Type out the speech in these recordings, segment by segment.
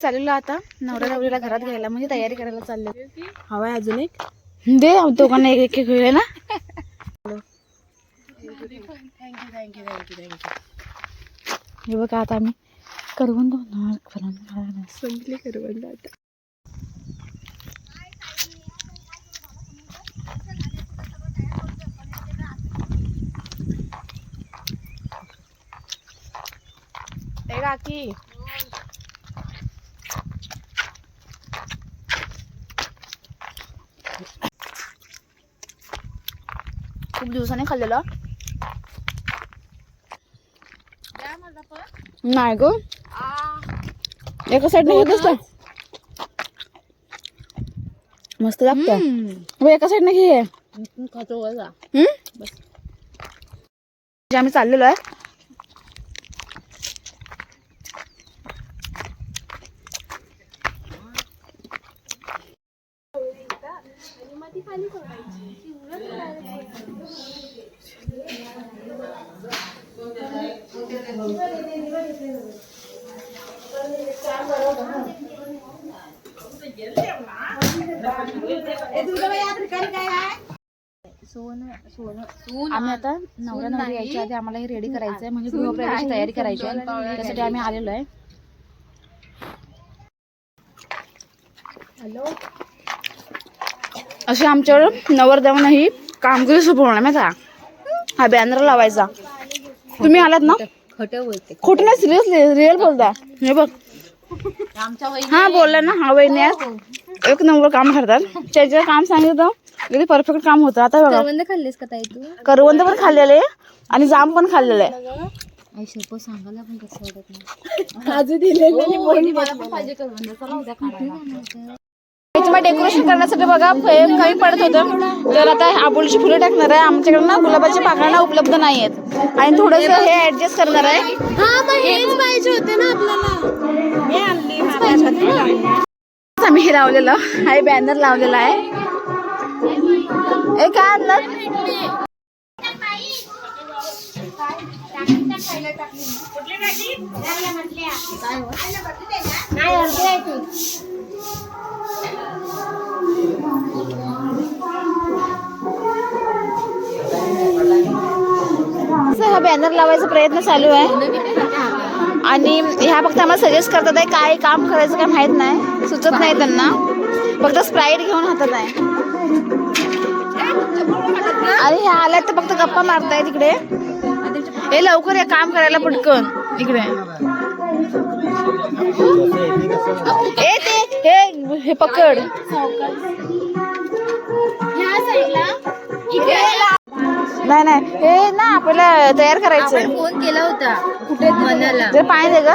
चाललेलो आता. नवऱ्या नवरीला घरात घ्यायला म्हणजे तयारी करायला चालले हवाय अजून एक? दे दोघांना एक एक घेऊया ना. हे बघा आता आम्ही करवून दोन संपली करवंद आता. ए काकी. खूप दिवसाने खाल्लेलं. नाही ग. एका साईडने घेतच का? मस्त लागतं एका साईडने घे. खातो आम्ही चाललेलो आहे. आम्ही आता नवरा नवरी यायच्या आधी आम्हाला हे रेडी करायचं आहे म्हणजे गृहप्रवेशाची तयारी करायची आहे त्यासाठी आम्ही आलेलो आहे. अशी आमच्यावर नवरदेवानंही कामगिरी सोपवणार माहिती हा बॅनर लावायचा. तुम्ही आलात ना? खट बोलते. खोटं नाही सिरियसली रिअल बोलता हे बघ. हा बोलला ना हा वहिनी आहेत. एक नंबर काम करतात. त्याचं काम सांगितलं अगदी परफेक्ट काम होतं. आता बघा. करवंद खाल्लीस का ताई तू? करवंद पण खाल्लेले आणि जाम पण खाल्लेलं आहे. आई सांगायला पण कसं वाटत नाही. डेकोरेशन करण्यासाठी बघा कमी पडत होतं. तर आता आबोलीची फुलं टाकणार आहे. आमच्याकडे ना गुलाबाची पाकळ्या उपलब्ध नाही आहेत आणि थोडंसं हे ऍडजस्ट करणार आहे. हे लावलेलं. आहे बॅनर लावलेला आहे. ए काय आणलं हा बॅनर लावायचा प्रयत्न चालू आहे. आणि ह्या फक्त आम्हाला सजेस्ट करतात आहे काय काम करायचं काय माहीत नाही. सुचत नाही त्यांना. फक्त स्प्राईट घेऊन हातात आहे. आणि ह्या आल्या तर फक्त गप्पा मारताय तिकडे हे लवकर या काम करायला पटकन. इकडे. ए ते हे हे पकड. नाही नाही. हे ना आपल्याला तयार करायचं फोन केला होता कुठे मनाला? दे ग.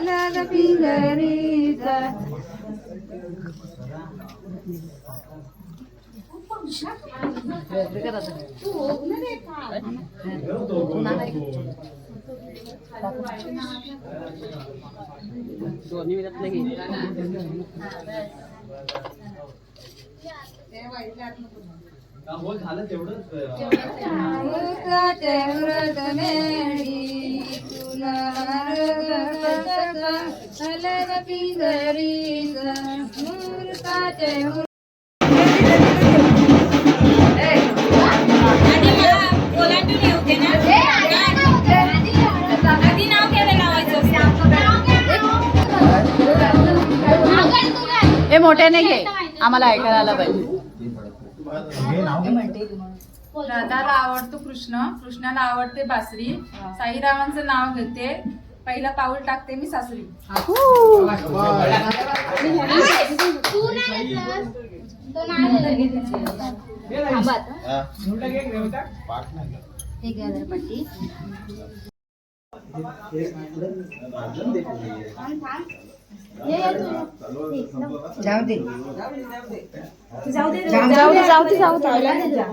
la pingarita. झालं तेवढंच हे मोठ्याने घे. आम्हाला ऐकायला आलं पाहिजे. राधाला आवडतो कृष्ण कृष्णाला आवडते बासरी साईरामांचं नाव घेते पहिला पाऊल टाकते मी सासरी जाऊ दे. जाऊ दे. जाऊ दे.